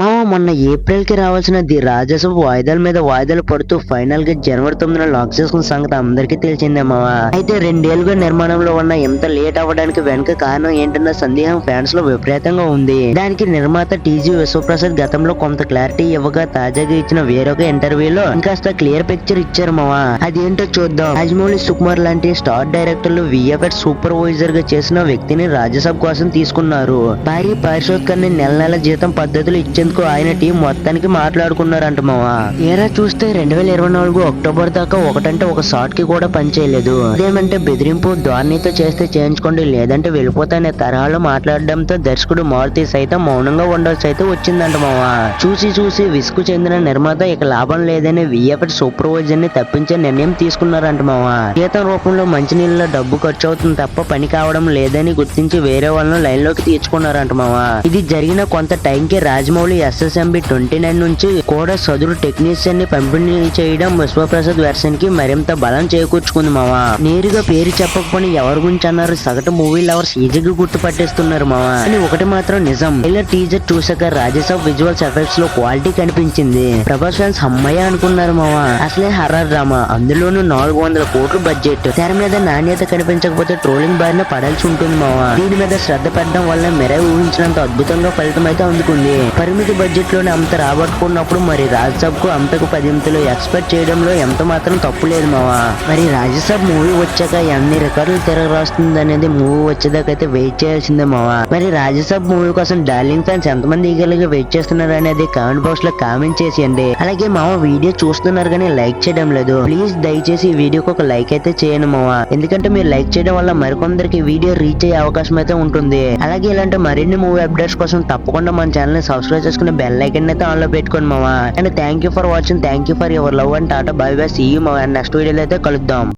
మామ మొన్న ఏప్రిల్కి రావాల్సిన ది రాజసభ వాయిదాల మీద వాయిదాలు పడుతూ ఫైనల్గా జనవరి తొమ్మిదిన లాక్ చేసుకున్న సంగతి అందరికీ తెలిసిందే మామ అయితే రెండేళ్ళుగా నిర్మాణంలో ఉన్న ఎంత లేట్ అవ్వడానికి వెనుక కారణం ఏంటన్న సందేహం ఫ్యాన్స్లో విపరీతంగా ఉంది. దానికి నిర్మాత టీజీ విశ్వప్రసాద్ గతంలో కొంత క్లారిటీ ఇవ్వగా తాజాగా ఇచ్చిన వేరొక ఇంటర్వ్యూలో ఇంకాస్త క్లియర్ పిక్చర్ ఇచ్చారు మామ అదేంటో చూద్దాం. రాజమౌళి సుకుమార్ లాంటి స్టార్ డైరెక్టర్లు విఎఫ్ఎక్స్ సూపర్వైజర్గా చేసిన వ్యక్తిని రాజ్యసభ కోసం తీసుకున్నారు. భారీ పారిశోధకాన్ని నెల నెల జీతం పద్ధతులు ఇచ్చేందుకు ఆయన టీం మొత్తానికి మాట్లాడుకున్నారంట మావా. ఏరా చూస్తే రెండు వేల ఇరవై నాలుగు అక్టోబర్ దాకా ఒకటంటే ఒక షాట్కి కూడా పనిచేయలేదు అదేమంటే బెదిరింపు ధోరణితో చేస్తే చేయించుకోండి లేదంటే వెళ్ళిపోతానే తరహాలో మాట్లాడడంతో దర్శకుడు మారుతి సైతం మౌనంగా ఉండాల్సి అయితే వచ్చిందంట మావా. చూసి చూసి విసుగు చెందిన నిర్మాత ఇక లాభం లేదని విఎఫ్ఎట్ సూపర్వైజర్ని తప్పించే నిర్ణయం తీసుకున్నారంట మావా. జీతం రూపంలో మంచినీళ్ళలో డబ్బు ఖర్చు అవుతుంది తప్ప పని కావడం లేదని గుర్తించి వేరే వాళ్ళని లైన్లోకి తీర్చుకున్నారంట మావా. ఇది జరిగిన కొంత టైం కి రాజమౌళి ఎస్ఎస్ఎంబి ట్వంటీ నైన్ నుంచి కూడా సదురు టెక్నీషియన్ని పంపిణీ చేయడం విశ్వప్రసాద్ వెర్షన్కి మరింత బలం చేకూర్చుకుంది మావా నేరుగా పేరు చెప్పకపోయి ఎవరి గురించి అన్నారు? సగటు మూవీ లవర్స్ ఈజీగా గుర్తుపట్టేస్తున్నారు మావా అని ఒకటి మాత్రం నిజం. ఇలా టీజర్ చూసాక రాజసభ విజువల్స్ ఎఫెక్ట్స్లో క్వాలిటీ కనిపించింది. ప్రభాస్ ఫ్యాన్స్ అమ్మాయి అనుకున్నారు మావా అసలే హర్రర్ డ్రామా. అందులోనూ నాలుగు వందల కోట్లు బడ్జెట్. తెర మీద నాణ్యత కనిపించకపోతే ట్రోలింగ్ బారిన పడాల్సి ఉంటుంది మావా దీని మీద శ్రద్ధ పెట్టడం వల్ల మెరై ఊహించినంత అద్భుతంగా ఫలితం అయితే అందుకుంది. పరిమిత బడ్జెట్లోనే అంత రాబట్టుకున్నప్పుడు మరి రాజ్యసభకు అంతకు పదింతలు ఎక్స్పెక్ట్ చేయడంలో ఎంత మాత్రం తప్పు లేదు మావా. మరి రాజ్యసభ మూవీ వచ్చాక ఎన్ని రికార్డులు తిరగరాస్తుంది అనేది మూవీ వచ్చేదాకైతే వెయిట్ చేయాల్సిందే మావా. మరి రాజ్యసభ మూవీ కోసం డార్లింగ్ ఫ్యాన్స్ ఎంతమంది ఈగలుగా వెయిట్ చేస్తున్నారు అనేది కామెంట్ బాక్స్లో కామెంట్ చేసేయండి. అలాగే మావ వీడియో చూస్తున్నారు కానీ లైక్ చేయడం లేదు. ప్లీజ్ దయచేసి ఈ వీడియోకి ఒక లైక్ అయితే చేయండి మావా. ఎందుకంటే మీరు లైక్ చేయడం వల్ల మరికొందరికి వీడియో రీచ్ అయ్యే అవకాశం అయితే ఉంటుంది. అలాగే ఇలాంటి మరిన్ని మూవీ అప్డేట్స్ కోసం తప్పకుండా మన ఛానల్ని సబ్స్క్రైబ్ చేసుకున్న బెల్ ఐకన్ అయితే ఆన్లో పెట్టుకోండి మామ and thank you for watching thank you for your love and tata bye bye see you మామ నెక్స్ట్ వీడియోలో అయితే కలుద్దాం.